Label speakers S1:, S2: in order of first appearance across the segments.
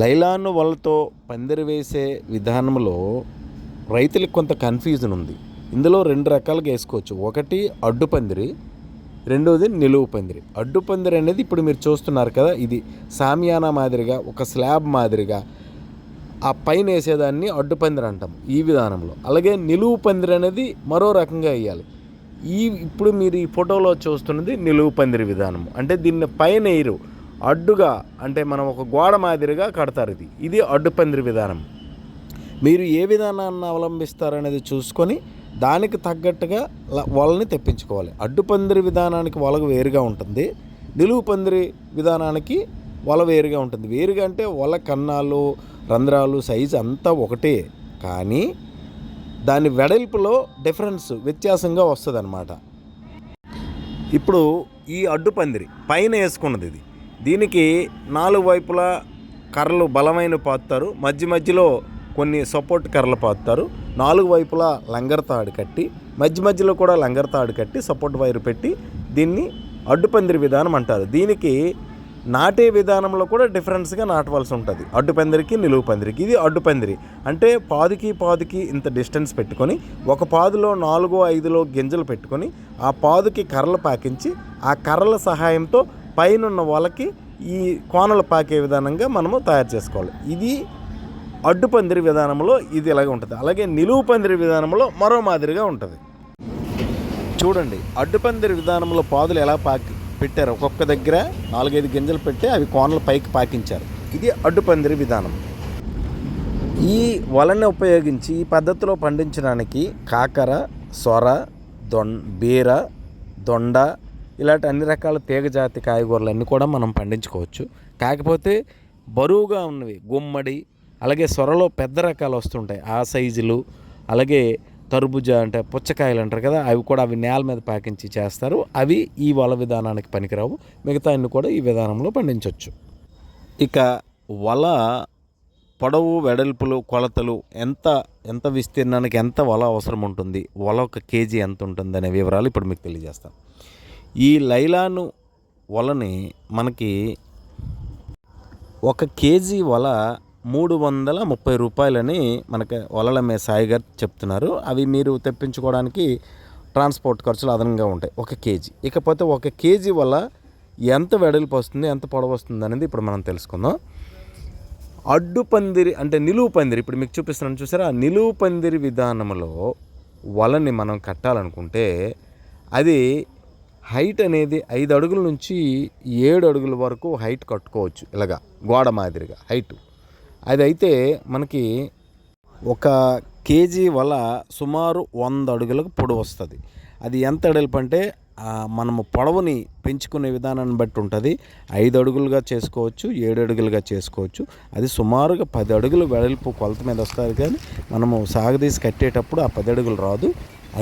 S1: లైలాను వలతో పందిరి వేసే విధానంలో రైతులకు కొంత కన్ఫ్యూజన్ ఉంది. ఇందులో రెండు రకాలుగా వేసుకోవచ్చు. ఒకటి అడ్డు పందిరి రెండవది నిలువు పందిరి. అడ్డు పందిరి అనేది ఇప్పుడు మీరు చూస్తున్నారు కదా ఇది సామియానా మాదిరిగా ఒక స్లాబ్ మాదిరిగా ఆ పైన వేసేదాన్ని అడ్డు పందిరి అంటాం ఈ విధానంలో. అలాగే నిలువు పందిరి అనేది మరో రకంగా వేయాలి. ఈ ఇప్పుడు మీరు ఈ ఫోటోలో చూస్తున్నది నిలువు పందిరి విధానం. అంటే దీన్ని పైన వేయరు. అడ్డుగా అంటే మనం ఒక గోడ మాదిరిగా కడతారు ఇది. ఇది అడ్డుపందిరి విధానం. మీరు ఏ విధానాన్ని అవలంబిస్తారనేది చూసుకొని దానికి తగ్గట్టుగా వలని తెప్పించుకోవాలి. అడ్డుపందిరి విధానానికి వల వేరుగా ఉంటుంది. నిలువు పందిరి విధానానికి వల వేరుగా ఉంటుంది. వేరుగా అంటే వల కన్నాలు రంధ్రాలు సైజు అంతా ఒకటే. కానీ దాని వెడల్పులో డిఫరెన్స్ వ్యత్యాసంగా వస్తుంది ఇప్పుడు ఈ అడ్డుపందిరి పైన వేసుకున్నది ఇది. దీనికి నాలుగు వైపులా కర్రలు బలమైన పాతారు మధ్య మధ్యలో కొన్ని సపోర్ట్ కర్రలు పాతారు నాలుగు వైపులా లంగర్ తాడు కట్టి మధ్య మధ్యలో కూడా లంగర్ తాడు కట్టి సపోర్ట్ వైర్ పెట్టి దీన్ని అడ్డుపందిరి విధానం అంటారు. దీనికి నాటే విధానంలో కూడా డిఫరెన్స్గా నాటవలసి ఉంటుంది. అడ్డుపందిరికి నిలువు పందిరికి. ఇది అడ్డుపందిరి. అంటే పాదుకి పాదుకి ఇంత డిస్టెన్స్ పెట్టుకొని ఒక పాదులో నాలుగో ఐదులో గింజలు పెట్టుకొని ఆ పాదుకి కర్రలు పాకించి ఆ కర్రల సహాయంతో పైనున్న వలకి ఈ కోనలు పాకే విధానంగా మనము తయారు చేసుకోవాలి. ఇది అడ్డు పందిరి విధానంలో ఇది ఇలాగే ఉంటుంది. అలాగే నిలువు పందిరి విధానంలో మరో మాదిరిగా ఉంటుంది. చూడండి అడ్డు పందిరి విధానంలో పాదులు ఎలా పాకి పెట్టారు? ఒక్కొక్క దగ్గర నాలుగైదు గింజలు పెట్టి అవి కోనలు పైకి పాకించారు. ఇది అడ్డు పందిరి విధానం. ఈ వలని ఉపయోగించి ఈ పద్ధతిలో పండించడానికి కాకర సొర దొన్ బీర దొండ ఇలాంటి అన్ని రకాల తీగజాతి కాయగూరలన్నీ కూడా మనం పండించుకోవచ్చు. కాకపోతే బరువుగా ఉన్నవి గుమ్మడి అలాగే సొరలో పెద్ద రకాలు వస్తుంటాయి. ఆ సైజులు అలాగే తర్బుజా అంటే పుచ్చకాయలు అంటారు కదా అవి కూడా అవి నేల మీద పాకించి చేస్తారు. అవి ఈ వల విధానానికి పనికిరావు. మిగతా అన్ని కూడా ఈ విధానంలో పండించవచ్చు ఇక వల పొడవు వెడల్పులు కొలతలు ఎంత ఎంత విస్తీర్ణానికి ఎంత వల అవసరం ఉంటుంది? వల ఒక కేజీ ఎంత ఉంటుంది అనే వివరాలు ఇప్పుడు మీకు తెలియజేస్తాను. ఈ లైలాను వలని మనకి ఒక కేజీ వల మూడు వందల ముప్పై రూపాయలని మనకి వలలమ్మే సాయి గారు చెప్తున్నారు. అవి మీరు తెప్పించుకోవడానికి ట్రాన్స్పోర్ట్ ఖర్చులు అదనంగా ఉంటాయి. ఒక కేజీ. ఇకపోతే ఒక కేజీ వల్ల ఎంత వెడల్పు వస్తుంది ఎంత పొడవు వస్తుంది అనేది ఇప్పుడు మనం తెలుసుకుందాం. అడ్డు పందిరి అంటే నిలువు పందిరి ఇప్పుడు మీకు చూపిస్తున్నాను చూసారా? ఆ నిలువు పందిరి విధానంలో వలని మనం కట్టాలనుకుంటే అది హైట్ అనేది ఐదు అడుగుల నుంచి ఏడు అడుగుల వరకు హైట్ కట్టుకోవచ్చు ఇలాగా గోడ మాదిరిగా హైట్. అది అయితే మనకి ఒక కేజీ వల సుమారు వంద అడుగులకు పొడవు వస్తుంది. అది ఎంత వెడల్పు అంటే మనము పొడవుని పెంచుకునే విధానాన్ని బట్టి ఉంటుంది. ఐదు అడుగులుగా చేసుకోవచ్చు ఏడు అడుగులుగా చేసుకోవచ్చు. అది సుమారుగా పది అడుగులు వెడల్పు కొలత మీద వస్తుంది కానీ మనము సాగదీసి కట్టేటప్పుడు ఆ పది అడుగులు రాదు.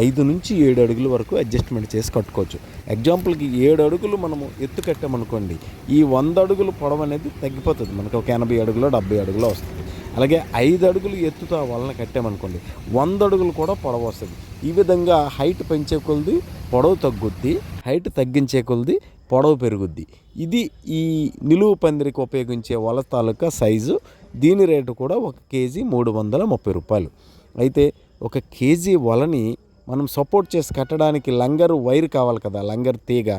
S1: ఐదు నుంచి ఏడు అడుగుల వరకు అడ్జస్ట్మెంట్ చేసి కట్టుకోవచ్చు. ఎగ్జాంపుల్కి ఏడు అడుగులు మనము ఎత్తు కట్టామనుకోండి ఈ వంద అడుగులు పొడవు అనేది తగ్గిపోతుంది. మనకు ఒక ఎనభై అడుగులో డెబ్బై అడుగులో వస్తుంది. అలాగే ఐదు అడుగులు ఎత్తుతో వలన కట్టామనుకోండి వంద అడుగులు కూడా పొడవు వస్తుంది. ఈ విధంగా హైట్ పెంచే కొలది పొడవు తగ్గుద్ది హైట్ తగ్గించే కొలది పొడవు పెరుగుద్ది. ఇది ఈ నిలువు పందిరికి ఉపయోగించే వల తాలూకా సైజు. దీని రేటు కూడా ఒక కేజీ మూడు వందల ముప్పై రూపాయలు. అయితే ఒక కేజీ వలని మనం సపోర్ట్ చేసి కట్టడానికి లంగరు వైర్ కావాలి కదా లంగర్ తీగ.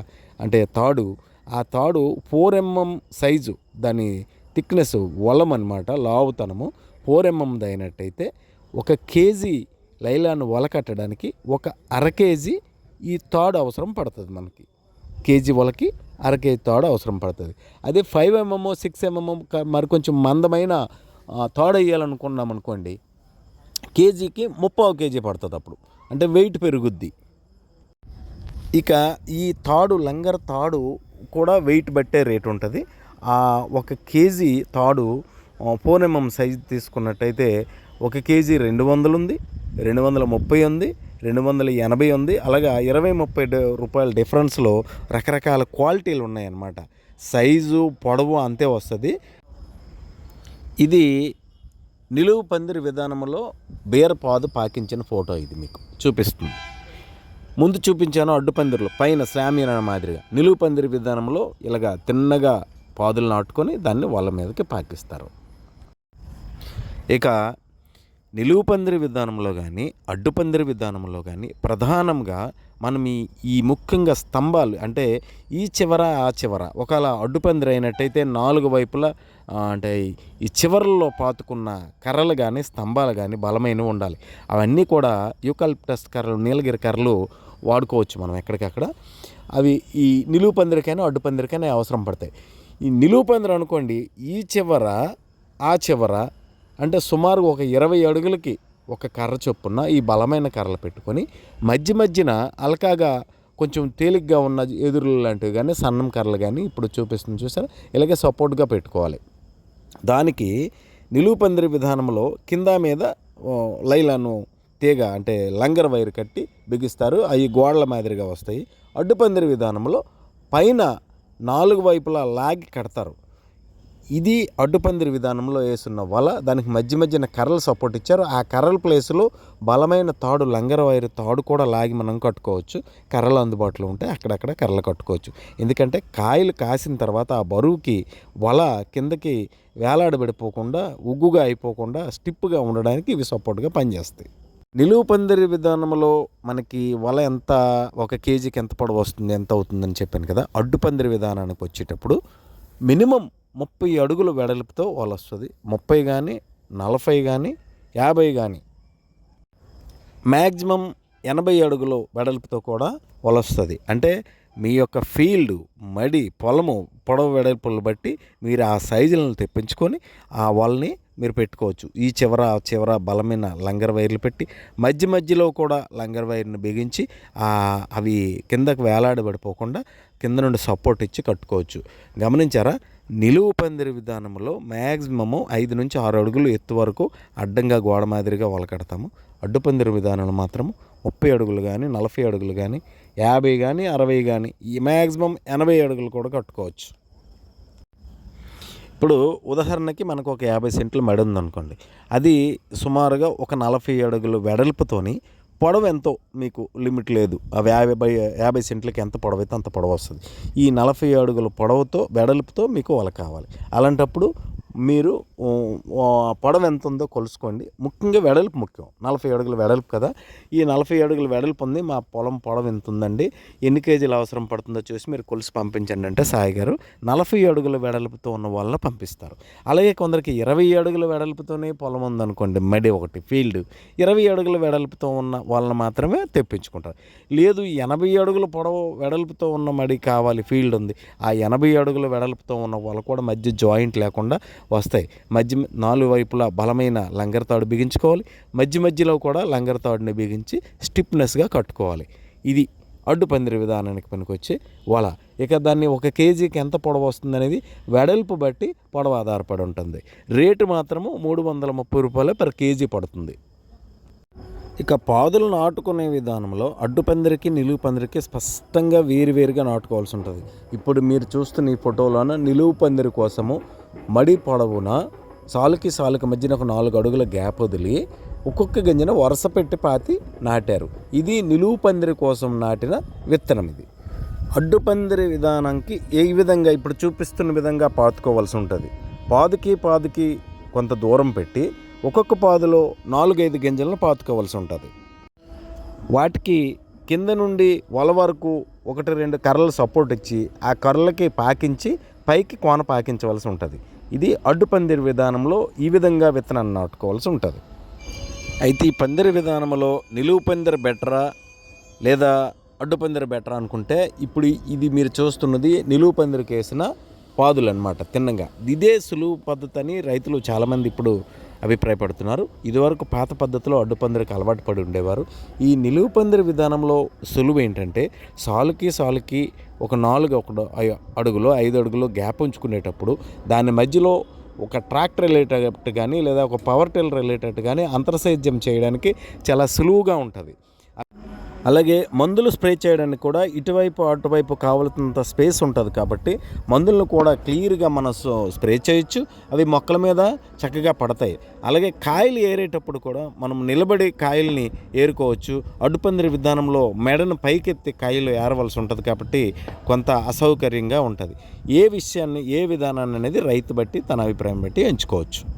S1: అంటే తాడు. ఆ తాడు ఫోర్ ఎంఎం సైజు. దాని థిక్నెస్ వలం అనమాట లావుతనము. ఫోర్ ఎంఎంది అయినట్టయితే ఒక కేజీ లైలాను వల కట్టడానికి ఒక అర కేజీ ఈ తాడు అవసరం పడుతుంది మనకి. కేజీ వలకి అర కేజీ తాడు అవసరం పడుతుంది. అదే ఫైవ్ ఎంఎం సిక్స్ ఎంఎం మరి కొంచెం మందమైన తాడు వేయాలనుకున్నాం అనుకోండి కేజీకి ముప్పావు కేజీ పడుతుంది అప్పుడు. అంటే వెయిట్ పెరుగుద్ది. ఇక ఈ తాడు లంగర్ తాడు కూడా వెయిట్ బట్టే రేట్ ఉంటుంది. ఆ ఒక కేజీ తాడు పోనెమం సైజ్ తీసుకున్నట్టయితే ఒక కేజీ రెండు వందలు ఉంది రెండు వందల ముప్పై ఉంది రెండు వందల ఎనభై ఉంది. అలాగా ఇరవై ముప్పై రూపాయల డిఫరెన్స్లో రకరకాల క్వాలిటీలు ఉన్నాయన్నమాట. సైజు పొడవు అంతే వస్తుంది. ఇది నిలువు పందిరి విధానంలో బీరపాదు పాకించిన ఫోటో ఇది మీకు. చూపిస్తుంది. ముందు చూపించాను అడ్డుపందిరిలో పైన శ్రామీన మాదిరిగా. నిలువు పందిరి విధానంలో ఇలాగా తిన్నగా పాదులు నాటుకొని దాన్ని వాళ్ళ మీదకి పాకిస్తారు. ఇక నిలువుపందిరి విధానంలో కానీ అడ్డుపందిరి విధానంలో కానీ ప్రధానంగా మనం ఈ ఈ ముఖ్యంగా స్తంభాలు అంటే ఈ చివర ఆ చివర ఒకవేళ అడ్డుపందిరి అయినట్టయితే నాలుగు వైపులా అంటే ఈ చివరల్లో పాతుకున్న కర్రలు కానీ స్తంభాలు కానీ బలమైనవి ఉండాలి. అవన్నీ కూడా యూకల్ప్టస్ కర్రలు నీలగిరి కర్రలు వాడుకోవచ్చు మనం ఎక్కడికక్కడ. అవి ఈ నిలువు పందిరికైనా అడ్డు పందిరికైనా అవసరం పడతాయి. ఈ నిలువు పందిరి అనుకోండి ఈ చివర ఆ చివర అంటే సుమారు ఒక ఇరవై అడుగులకి ఒక కర్ర చొప్పున ఈ బలమైన కర్రలు పెట్టుకొని మధ్య మధ్యన అలకాగా కొంచెం తేలిగ్గా ఉన్న ఎదురులు లాంటివి కానీ సన్నం కర్రలు కానీ ఇప్పుడు చూపిస్తుంది చూసారా? ఇలాగే సపోర్ట్గా పెట్టుకోవాలి. దానికి నిలువు పందిరి విధానంలో కింద మీద ఓ, లైలాను తీగ అంటే లంగర్ వైర్ కట్టి బిగిస్తారు. అవి గోడల మాదిరిగా వస్తాయి. అడ్డుపందిరి విధానంలో పైన నాలుగు వైపులా లాగి కడతారు. ఇది అడ్డుపందిరి విధానంలో వేసున్న వల. దానికి మధ్య మధ్యన కర్రలు సపోర్ట్ ఇచ్చారు. ఆ కర్రల ప్లేస్లో బలమైన తాడు లంగర వైరు తాడు కూడా లాగి మనం కట్టుకోవచ్చు. కర్రలు అందుబాటులో ఉంటే అక్కడక్కడ కర్రలు కట్టుకోవచ్చు. ఎందుకంటే కాయలు కాసిన తర్వాత ఆ బరువుకి వల కిందకి వేలాడబడిపోకుండా ఉగ్గుగా అయిపోకుండా స్టిప్గా ఉండడానికి ఇవి సపోర్ట్గా పనిచేస్తాయి. నిలువు పందిరి విధానంలో మనకి వల ఎంత ఒక కేజీకి ఎంత పొడవు వస్తుంది ఎంత అవుతుందని చెప్పాను కదా. అడ్డు పందిరి విధానానికి వచ్చేటప్పుడు మినిమం ముప్పై అడుగుల వెడల్పుతో వల వస్తుంది ముప్పై కానీ నలభై కానీ యాభై కానీ మ్యాక్సిమం ఎనభై అడుగులు వెడల్పుతో కూడా వలస్తుంది. అంటే మీ యొక్క ఫీల్డ్ మడి పొలము పొడవు వెడల్పులను బట్టి మీరు ఆ సైజులను తెప్పించుకొని ఆ వలని మీరు పెట్టుకోవచ్చు. ఈ చివర ఆ చివర బలమైన లంగర్ వైర్లు పెట్టి మధ్య మధ్యలో కూడా లంగర్ వైర్ని బిగించి అవి కిందకు వేలాడబడిపోకుండా కింద నుండి సపోర్ట్ ఇచ్చి కట్టుకోవచ్చు. గమనించారా? నిలువు పందిరి విధానంలో మ్యాక్సిమము ఐదు నుంచి ఆరు అడుగులు ఎత్తు వరకు అడ్డంగా గోడ మాదిరిగా వలకడతాము. అడ్డు పందిరి విధానంలో మాత్రము ముప్పై అడుగులు కానీ నలభై అడుగులు కానీ యాభై కానీ అరవై కానీ ఈ మ్యాక్సిమం ఎనభై అడుగులు కూడా కట్టుకోవచ్చు. ఇప్పుడు ఉదాహరణకి మనకు ఒక యాభై సెంట్లు మెడ ఉందనుకోండి. అది సుమారుగా ఒక నలభై అడుగులు వెడల్పుతోని పొడవు ఎంతో మీకు లిమిట్ లేదు. అవి యాభై యాభై సెంట్లకి ఎంత పొడవైతే అయితే అంత పొడవు వస్తుంది. ఈ నలభై అడుగుల పొడవుతో వెడల్పుతో మీకు వల కావాలి. అలాంటప్పుడు మీరు పొడవ ఎంత ఉందో కొలుసుకోండి. ముఖ్యంగా వెడల్పు ముఖ్యం. నలభై అడుగుల వెడల్పు కదా. ఈ నలభై అడుగుల వెడల్పు ఉంది. మా పొలం పొడవ ఎంత ఉందండి ఎన్ని కేజీలు అవసరం పడుతుందో చూసి మీరు కొలిసి పంపించండి అంటే సాయి గారు నలభై అడుగుల వెడల్పుతో ఉన్న వాళ్ళని పంపిస్తారు. అలాగే కొందరికి ఇరవై అడుగుల వెడల్పుతోనే పొలం ఉందనుకోండి మడి ఒకటి ఫీల్డ్. ఇరవై అడుగుల వెడల్పుతో ఉన్న వాళ్ళని మాత్రమే తెప్పించుకుంటారు. లేదు ఎనభై అడుగుల పొడవు వెడల్పుతో ఉన్న మడి కావాలి ఫీల్డ్ ఉంది. ఆ ఎనభై అడుగుల వెడల్పుతో ఉన్న వాళ్ళు కూడా మధ్య జాయింట్ లేకుండా వస్తాయి. మధ్య నాలుగు వైపులా బలమైన లంగర్ తాడు బిగించుకోవాలి. మధ్య మధ్యలో కూడా లంగర్ తాడుని బిగించి స్టిప్నెస్గా కట్టుకోవాలి. ఇది అడ్డు పందిరి విధానానికి పనికొచ్చే వల. ఇక దాన్ని ఒక కేజీకి ఎంత పొడవు వస్తుంది అనేది వెడల్పు బట్టి పొడవు ఆధారపడి ఉంటుంది. రేటు మాత్రము మూడు వందల ముప్పై రూపాయలు పర్ కేజీ పడుతుంది. ఇక పాదులు నాటుకునే విధానంలో అడ్డు పందిరికి నిలువు పందిరికి స్పష్టంగా వేరువేరుగా నాటుకోవాల్సి ఉంటుంది. ఇప్పుడు మీరు చూస్తున్న ఈ ఫోటోలోన నిలువు పందిరి కోసము మడి పొడవున సాలుకి సాలుకి మధ్యన ఒక నాలుగు అడుగుల గ్యాప్ వదిలి ఒక్కొక్క గింజన వరుస పెట్టి పాతి నాటారు. ఇది నిలువు పందిరి కోసం నాటిన విత్తనం ఇది. అడ్డుపందిరి విధానానికి ఏ విధంగా ఇప్పుడు చూపిస్తున్న విధంగా పాతుకోవాల్సి ఉంటుంది. పాదుకి పాదుకి కొంత దూరం పెట్టి ఒక్కొక్క పాదులో నాలుగైదు గింజలను పాతుకోవాల్సి ఉంటుంది. వాటికి కింద నుండి వల వరకు ఒకటి రెండు కర్రలు సపోర్ట్ ఇచ్చి ఆ కర్రలకి పాకించి పైకి కోన పాకించవలసి ఉంటుంది. ఇది అడ్డు పందిరి విధానంలో ఈ విధంగా విత్తనాన్ని నాటుకోవాల్సి ఉంటుంది. అయితే ఈ పందిరి విధానంలో నిలువు పందిరి బెటరా లేదా అడ్డు పందిరి బెటరా అనుకుంటే ఇప్పుడు ఇది మీరు చూస్తున్నది నిలువు పందిరికి వేసిన పాదులు అనమాట తిన్నగా. ఇదే సులువు పద్ధతి అని రైతులు చాలామంది ఇప్పుడు అభిప్రాయపడుతున్నారు. ఇదివరకు పాత పద్ధతిలో అడ్డుపందిరికి అలవాటు పడి ఉండేవారు. ఈ నిలువు పందిరి విధానంలో సులువు ఏంటంటే సాలుకి సాలుకి ఒక నాలుగు ఒక అడుగులో ఐదు అడుగులో గ్యాప్ ఉంచుకునేటప్పుడు దాని మధ్యలో ఒక ట్రాక్టర్ రిలేటెడ్ కానీ లేదా ఒక పవర్ టెల్ రిలేటెడ్ కానీ అంతర్సేద్యం చేయడానికి చాలా సులువుగా ఉంటుంది. అలాగే మందులు స్ప్రే చేయడానికి కూడా ఇటువైపు అటువైపు కావలసినంత స్పేస్ ఉంటుంది కాబట్టి మందులను కూడా క్లియర్గా మనం సో- స్ప్రే చేయొచ్చు. అవి మొక్కల మీద చక్కగా పడతాయి. అలాగే కాయలు ఏరేటప్పుడు కూడా మనం నిలబడి కాయల్ని ఏరుకోవచ్చు. అడ్డుపందిరి విధానంలో మెడను పైకెత్తి కాయలు ఏరవలసి ఉంటుంది కాబట్టి కొంత అసౌకర్యంగా ఉంటుంది. ఏ విషయాన్ని ఏ విధానాన్ని అనేది రైతు బట్టి తన అభిప్రాయం బట్టి ఎంచుకోవచ్చు.